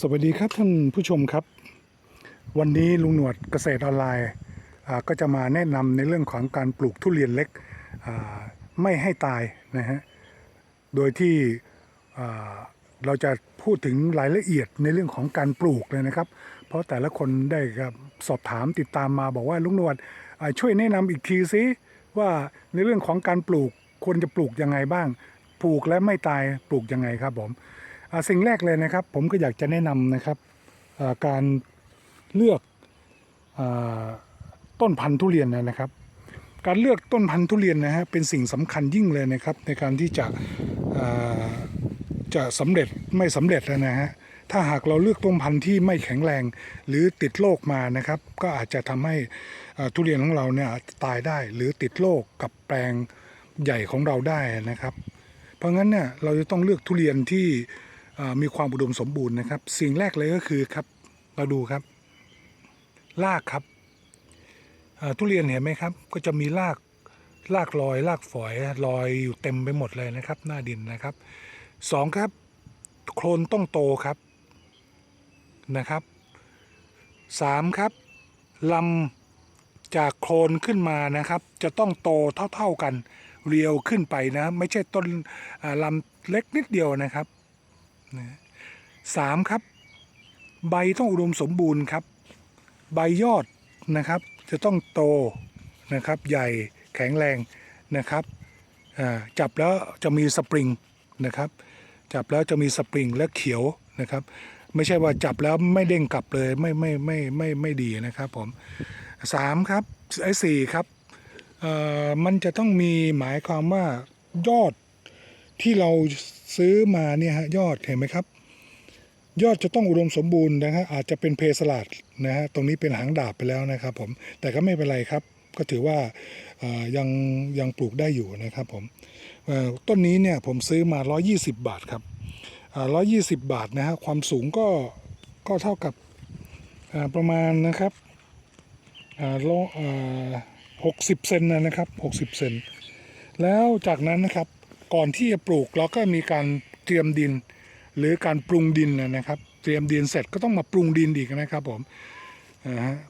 สวัสดีครับท่านผู้ชมครับ วันนี้ลุงหนวดเกษตรออนไลน์ก็จะมาแนะนำในเรื่องของการปลูกทุเรียนเล็กไม่ให้ตายนะฮะโดยที่เราจะพูดถึงรายละเอียดในเรื่องของการปลูกเลยนะครับ เพราะแต่ละคนได้สอบถามติดตามมาบอกว่าลุงหนวดช่วยแนะนำอีกทีซิว่าในเรื่องของการปลูกควรจะปลูกยังไงบ้าง ปลูกและไม่ตายปลูกยังไงครับผม สิ่งแรกเลยนะครับ ผมก็อยากจะแนะนำนะครับการเลือกอต้นพันธุ์ทุเรียนนะครับ การเลือกต้นพันธุ์ทุเรียนนะฮะเป็นสิ่งสำคัญยิ่งเลยนะครับ ในการที่จะจะสำเร็จไม่สำเร็จนะฮะถ้าหากเราเลือกต้นพันธุ์ที่ไม่แข็งแรงหรือติดโรคมานะครับ ก็อาจจะทำให้ทุเรียนของเราเนี่ยตายได้หรือติดโรคกับแปลงใหญ่ของเราได้นะครับ เพราะงั้นเนี่ยเราจะต้องเลือกทุเรียนที่ มีความอุดมสมบูรณ์นะครับ สิ่งแรกเลยก็คือครับเราดูครับรากครับทุเรียนเห็นไหมครับ ก็จะมีรากรากลอยรากฝอยลอยอยู่เต็มไปหมดเลยนะครับ หน้าดินนะครับสองครับ โคลนต้องโตครับนะครับสามครับลำจากโคลนขึ้นมานะครับ จะต้องโตเท่า ๆกัน เรียวขึ้นไปนะ ไม่ใช่ต้นลำเล็กนิดเดียวนะครับ นะสามครับ ใบต้องอุดมสมบูรณ์ครับ ใบยอดนะครับ จะต้องโตนะครับ ใหญ่แข็งแรงนะครับจับแล้วจะมีสปริงนะครับ จับแล้วจะมีสปริงและเขียวนะครับ ไม่ใช่ว่าจับแล้วไม่เด้งกลับเลยไม่ไม่ไม่ไม่ไม่ดีนะครับผมสามครับไอ้สี่ครับมันจะต้องมีหมายความว่ายอด ที่เราซื้อมาเนี่ยฮะยอดเห็นไหมครับ ยอดจะต้องอุดมสมบูรณ์นะฮะอาจจะเป็นเพสลัดนะฮะตรงนี้เป็นหางดาบไปแล้วนะครับ ผมแต่ก็ไม่เป็นไรครับ ก็ถือว่ายังยังปลูกได้อยู่นะครับผมต้นนี้เนี่ยผมซื้อมา 120 บาทครับอ่า120 บาทนะฮะความสูงก็ก็เท่ากับประมาณนะครับอ่าโลอ่า60เซนนะครับ60เซนแล้วจากนั้นนะครับ ก่อนที่จะปลูกเราก็มีการเตรียมดิน หรือการปรุงดินนะครับ เตรียมดินเสร็จก็ต้องมาปรุงดินอีกนะครับผม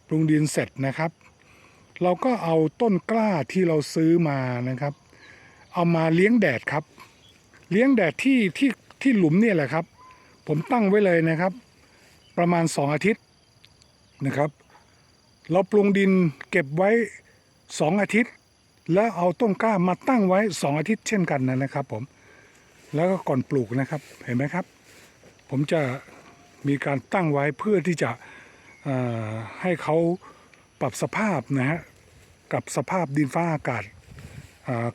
ปรุงดินเสร็จนะครับ เราก็เอาต้นกล้าที่เราซื้อมานะครับ เอามาเลี้ยงแดดครับ เลี้ยงแดดที่ที่ที่หลุมเนี่ยแหละครับ ผมตั้งไว้เลยนะครับ ประมาณ 2 อาทิตย์นะครับ เราปรุงดินเก็บไว้สองอาทิตย์ แล้วเอาต้นกล้ามาตั้งไว้สองอาทิตย์เช่นกันนะครับผมแล้วก็ก่อนปลูกนะครับเห็นไหมครับ ผมจะมีการตั้งไว้เพื่อที่จะให้เขาปรับสภาพนะฮะกับสภาพดินฟ้าอากาศ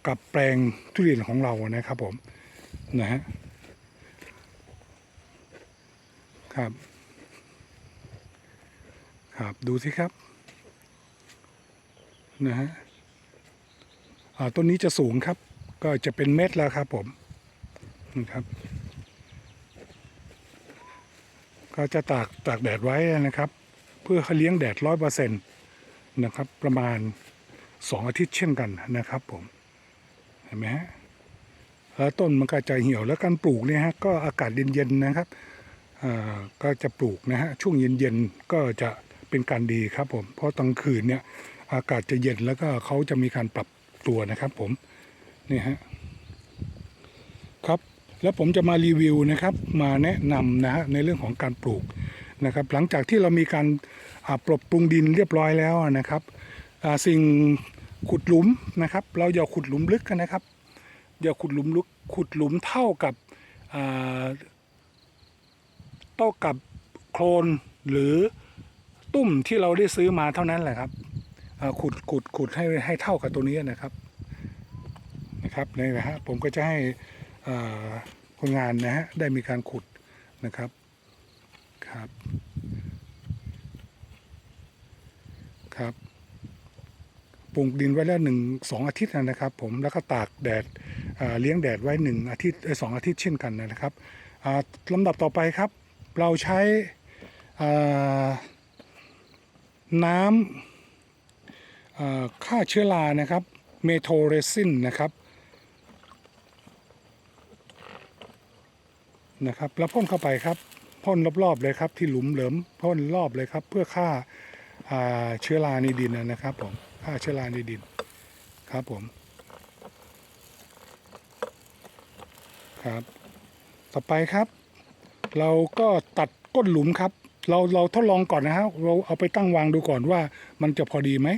กับแปลงทุเรียนของเรานะครับผมนะฮะครับครับดูสิครับนะฮะ ต้นนี้จะสูงครับ ก็จะเป็นเม็ดแล้วครับผมนะครับ ก็จะตากตากแดดไว้นะครับ เพื่อเลี้ยงแดดร้อยเปอร์เซ็นต์นะครับ ประมาณสองอาทิตย์เช่นกันนะครับผมเห็นไหมฮะแล้วต้นมันก็จะเหี่ยวแล้วการปลูกเนี่ยฮะก็อากาศเย็นๆนะครับก็จะปลูกนะฮะช่วงเย็นๆก็จะเป็นการดีครับผมเพราะตอนคืนเนี่ยอากาศจะเย็นแล้วก็เขาจะมีการปรับ ตัวนะครับผมนี่ฮะครับแล้วผมจะมารีวิวนะครับมาแนะนำนะฮะในเรื่องของการปลูกนะครับ หลังจากที่เรามีการปรับปรุงดินเรียบร้อยแล้วนะครับสิ่งขุดหลุมนะครับ เราอย่าขุดหลุมลึกกันนะครับอย่าขุดหลุมลึกขุดหลุมเท่ากับเท่ากับโคลนหรือตุ้มที่เราได้ซื้อมาเท่านั้นแหละครับ ขุดขุดขุดให้ให้เท่ากับตัวนี้นะครับนะครับนี่นะฮะผมก็จะให้คนงานนะฮะได้มีการขุดนะครับครับครับปลูกดินไว้แล้วหนึ่งสองอาทิตย์นะครับ ผมแล้วก็ตากแดดเลี้ยงแดดไว้หนึ่งอาทิตย์สองอาทิตย์เช่นกันนะครับลำดับต่อไปครับ เราใช้น้ำ ฆ่าเชื้อรานะครับเมโทเรซินนะครับนะครับแล้วพ่นเข้าไปครับพ่นรอบๆเลยครับที่หลุมเหลิมพ่นรอบเลยครับ เพื่อฆ่าเชื้อราในดินนะครับผมฆ่าเชื้อราในดินครับผมครับต่อไปครับ เราก็ตัดก้นหลุมครับ เราเราทดลองก่อนนะฮะเราเอาไปตั้งวางดูก่อนว่ามันจะพอดีไหม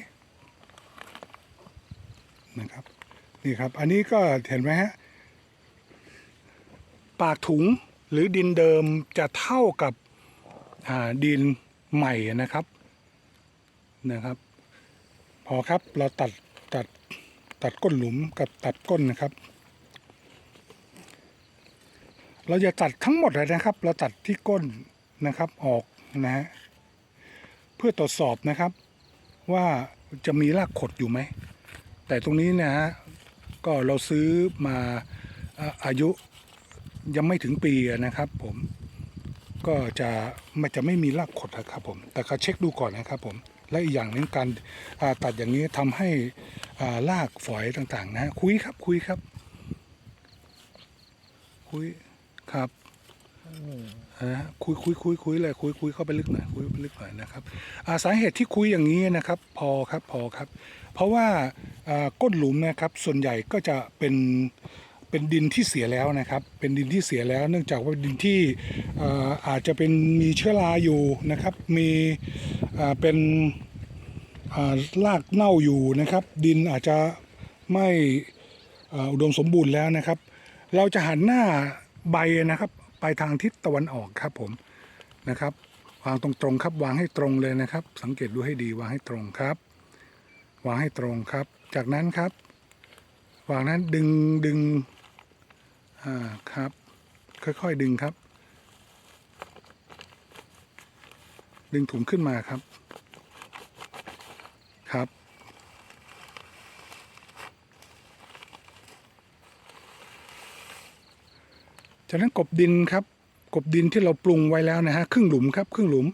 นะครับ นี่ครับ อันนี้ก็เห็นไหมฮะ ปากถุงหรือดินเดิมจะเท่ากับดินใหม่นะครับนะครับ พอครับเราตัดตัดตัดก้นหลุมกับตัดก้นนะครับ เราจะตัดทั้งหมดเลยนะครับ เราตัดที่ก้นนะครับออกนะฮะเพื่อตรวจสอบนะครับ ว่าจะมีรากขดอยู่ไหม แต่ตรงนี้นะฮะก็เราซื้อมาอายุยังไม่ถึงปีนะครับ ผมก็จะมันจะไม่มีรากขดครับผมแต่ก็เช็คดูก่อนนะครับผมและอีกอย่างหนึงการตัดอย่างนี้ทำให้รากฝอยต่างๆ นะคุยครับคุยครับคุยครับ นะฮะคุยคุยคุยคุยเลยคุยคุยเข้าไปลึกหน่อยคุยไปลึกหน่อยนะครับาสาเหตุที่คุยอย่างนี้นะครับ พอครับพอครับ เพราะว่าก้นหลุมนะครับส่วนใหญ่ก็จะเป็นเป็นดินที่เสียแล้วนะครับ เป็นดินที่เสียแล้ว เนื่องจากว่าดินที่อาจจะเป็นมีเชื้อราอยู่นะครับ มีเป็นรากเน่าอยู่นะครับ ดินอาจจะไม่อุดมสมบูรณ์แล้วนะครับ เราจะหันหน้าใบนะครับ ไปทางทิศตะวันออกครับผมนะครับวางตรงๆครับวางให้ตรงเลยนะครับ สังเกตดูให้ดีวางให้ตรงครับ วางให้ตรงครับ จากนั้นครับ วางนั้นดึงดึงอ่าครับ ค่อยๆดึงครับ ดึงถุงขึ้นมาครับครับ จากนั้นกบดินครับ กบดินที่เราปรุงไว้แล้วนะฮะครึ่งหลุมครับครึ่งหลุม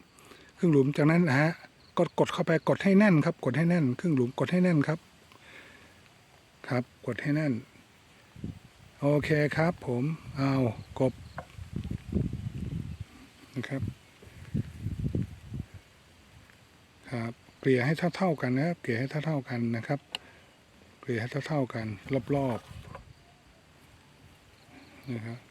ครึ่งหลุมจากนั้นนะฮะกดกดเข้าไปกดให้แน่นครับ กดให้แน่น ครึ่งหลุมกดให้แน่นครับ ครับ กดให้แน่น โอเคครับ ผมเอากบนะครับ ครับเกลี่ยให้เท่าๆกันนะครับ เกลี่ยให้เท่าๆกันนะครับ เกลี่ยให้เท่าๆกัน รอบๆนะครับ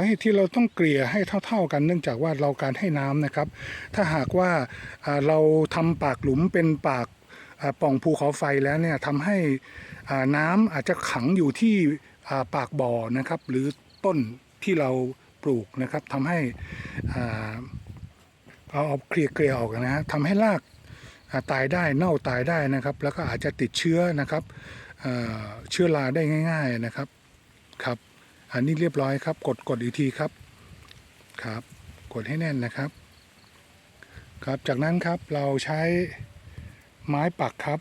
าเหตุที่เราต้องเกลี่ยให้เท่า ๆกันเนื่องจากว่าเราการให้น้ำนะครับ ถ้าหากว่าเราทำปากหลุมเป็นปากป่องภูเขาไฟแล้วเนี่ยทำให้น้ำอาจจะขังอยู่ที่ปากบ่อนะครับ หรือต้นที่เราปลูกนะครับทำให้เอาเอาเคลียร์เกลี่ยออกนะฮะทำให้รากตายได้เน่าตายได้นะครับ แล้วก็อาจจะติดเชื้อนะครับเชื้อราได้ง่าย ๆนะครับครับ อันนี้เรียบร้อยครับ กดกดอีกทีครับครับ กดให้แน่นนะครับ ครับจากนั้นครับเราใช้ไม้ปักครับ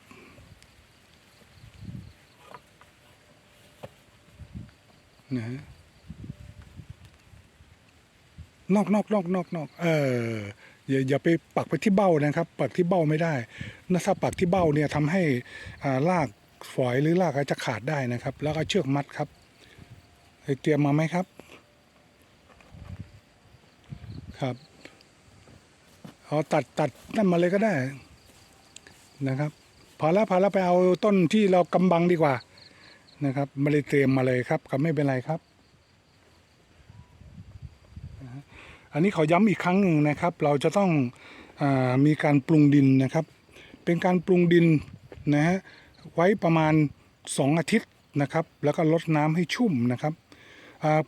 นะฮะนอกนอกนอกนอกนอกเอออย่าอย่าไปปักไปที่เบ้านะครับ ปักที่เบ้าไม่ได้นะถ้าปักที่เบ้าเนี่ยทำให้อ่ารากฝอยหรือรากอาจจะขาดได้นะครับ แล้วก็เชือกมัดครับ เตรียมมาไหมครับ ครับเอาตัดตัดนั่นมาเลยก็ได้นะครับพอแล้วพอแล้วไปเอาต้นที่เรากำบังดีกว่านะครับไม่ได้เตรียมมาเลยครับ ก็ไม่เป็นไรครับ อันนี้ขอย้ำอีกครั้งหนึ่งนะครับ เราจะต้องอมีการปรุงดินนะครับ เป็นการปรุงดินนะฮะไว้ประมาณ 2 อาทิตย์นะครับ แล้วก็ลดน้ำให้ชุ่มนะครับ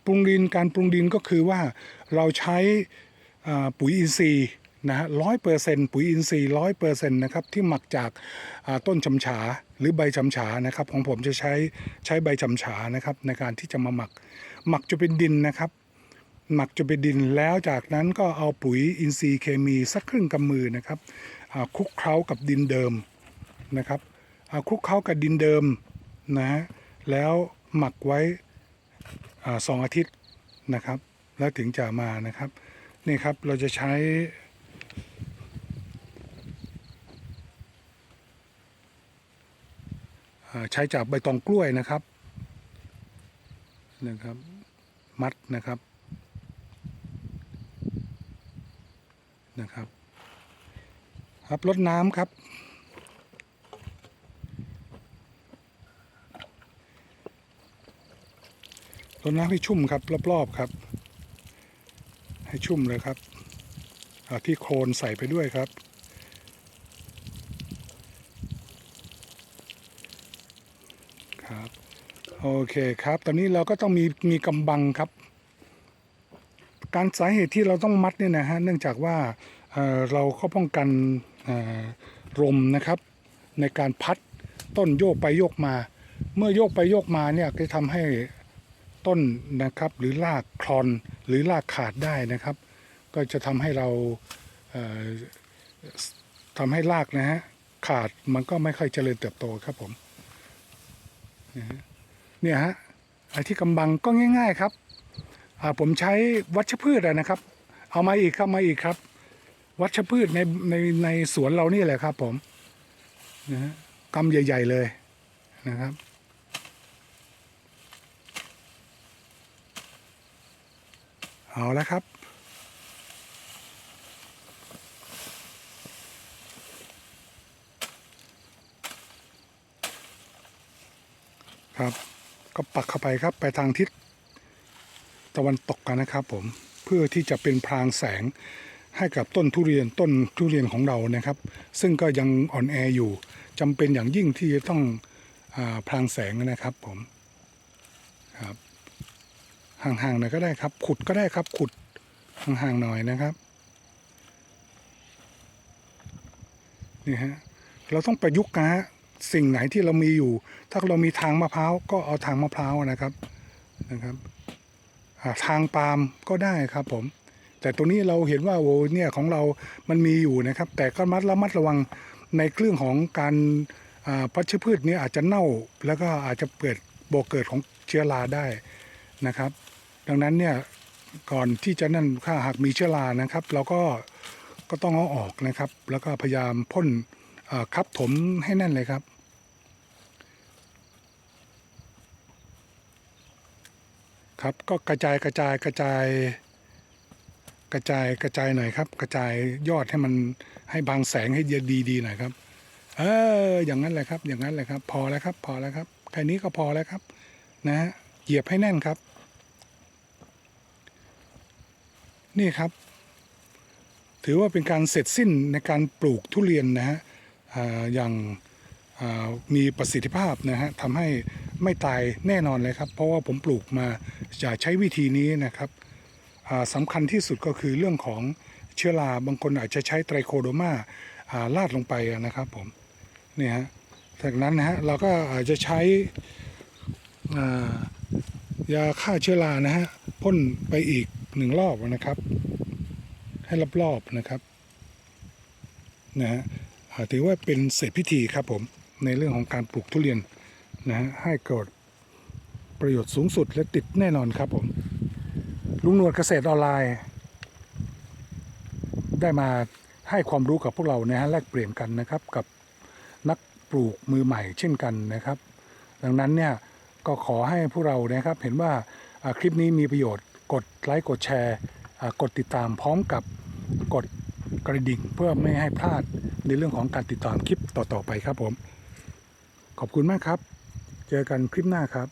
ปรุงดินการปรุงดินก็คือว่าเราใช้ปุ๋ยอินทรีย์นะฮะร้อยเปอร์เซ็นต์ปุ๋ยอินทรีย์ร้อยเปอร์เซ็นต์นะครับที่หมักจากต้นชำฉาหรือใบชำฉานะครับของผมจะใช้ใช้ใบชำฉานะครับในการที่จะมาหมัก หมักจะเป็นดินนะครับ หมักจะเป็นดินแล้วจากนั้นก็เอาปุ๋ยอินทรีย์เคมีสักครึ่งกำมือนะครับคลุกเคล้ากับดินเดิมนะครับคลุกเคล้ากับดินเดิมนะฮะแล้วหมักไว้ สองอาทิตย์นะครับ แล้วถึงจะมานะครับนี่ครับเราจะใช้ใช้จากใบตองกล้วยนะครับนะครับ มัดนะครับนะครับ ครับลดน้ำครับ รดน้ำให้ชุ่มครับรอบๆครับ ให้ชุ่มเลยครับอ่าที่โคลนใส่ไปด้วยครับ ครับ โอเคครับ ตอนนี้เราก็ต้องมีมีกำบังครับ การสาเหตุที่เราต้องมัดเนี่ยนะฮะเนื่องจากว่าเเราก็ป้องกันลมนะครับ ในการพัดต้นโยกไปโยกมา เมื่อโยกไปโยกมาเนี่ยก็ทำให้ ต้นนะครับหรือรากคลอนหรือรากขาดได้นะครับ ก็จะทำให้เราเอ่อทำให้รากนะฮะขาดมันก็ไม่ค่อยเจริญเติบโตครับผมเนี่ยฮะไอ้ที่กำบังก็ง่าย ๆครับผมใช้วัชพืชนะครับ เอามาอีกครับมาอีกครับ วัชพืชในในในสวนเรานี่แหละครับผมนะฮะกำใหญ่ ๆเลยนะครับ เอาแล้วครับ ครับ ก็ปักเข้าไปครับไปทางทิศตะวันตกกันนะครับผมเพื่อที่จะเป็นพรางแสงให้กับต้นทุเรียนต้นทุเรียนของเรานะครับ ซึ่งก็ยังอ่อนแออยู่จำเป็นอย่างยิ่งที่จะต้องอพรางแสงนะครับผมครับ ห่างๆหน่อยก็ได้ครับ ขุดก็ได้ครับ ขุดห่างๆหน่อยนะครับนี่ฮะเราต้องประยุกต์นะฮะสิ่งไหนที่เรามีอยู่ ถ้าเรามีทางมะพร้าวก็เอาทางมะพร้าวนะครับนะครับทางปาล์มก็ได้ครับผม แต่ตัวนี้เราเห็นว่าโอ้เนี่ยของเรามันมีอยู่นะครับ แต่ก็มัดระมัดระวังในเรื่องของการพัชพืชเนี้อาจจะเน่า แล้วก็อาจจะเกิดโบกเกิดของเชื้อราได้ นะครับ ดังนั้นเนี่ยก่อนที่จะนั่นถ้าหากมีเชื้อรานะครับ เราก็ก็ต้องเอาออกนะครับ แล้วก็พยายามพ่นคับถมให้แน่นเลยครับครับก็กระจายกระจายกระจาย กระจายกระจายหน่อยครับ กระจายยอดให้มันให้บางแสงให้ดีดีๆหน่อยครับ เอออย่างนั้นแหละครับ อย่างนั้นแหละครับ พอแล้วครับ พอแล้วครับแค่นี้ก็พอแล้วครับ นะฮะเหยียบให้แน่นครับ นี่ครับ ถือว่าเป็นการเสร็จสิ้นในการปลูกทุเรียนนะฮะอย่างมีประสิทธิภาพนะฮะทำให้ไม่ตายแน่นอนเลยครับ เพราะว่าผมปลูกมาจะใช้วิธีนี้นะครับสำคัญที่สุดก็คือเรื่องของเชื้อราบางคนอาจจะใช้ไตรโคโดมาลาดลงไปนะครับผมนี่ฮะจากนั้นนะฮะเราก็อาจจะใช้ยาฆ่าเชื้อรานะฮะพ่นไปอีก หนึ่งรอบนะครับ ให้รอบๆนะครับนะฮะถือว่าเป็นเสร็จพิธีครับผมในเรื่องของการปลูกทุเรียนนะฮะให้เกิดประโยชน์สูงสุดและติดแน่นอนครับผมลุงนวดเกษตรออนไลน์ ได้มาให้ความรู้กับพวกเรานะฮะแลกเปลี่ยนกันนะครับกับนักปลูกมือใหม่เช่นกันนะครับ ดังนั้นเนี่ยก็ขอให้พวกเรานะครับเห็นว่าอ่าคลิปนี้มีประโยชน์ กดไลค์กดแชร์ กดติดตามพร้อมกับกดกระดิ่งเพื่อไม่ให้พลาดในเรื่องของการติดตามคลิปต่อๆไปครับผม ขอบคุณมากครับ เจอกันคลิปหน้าครับ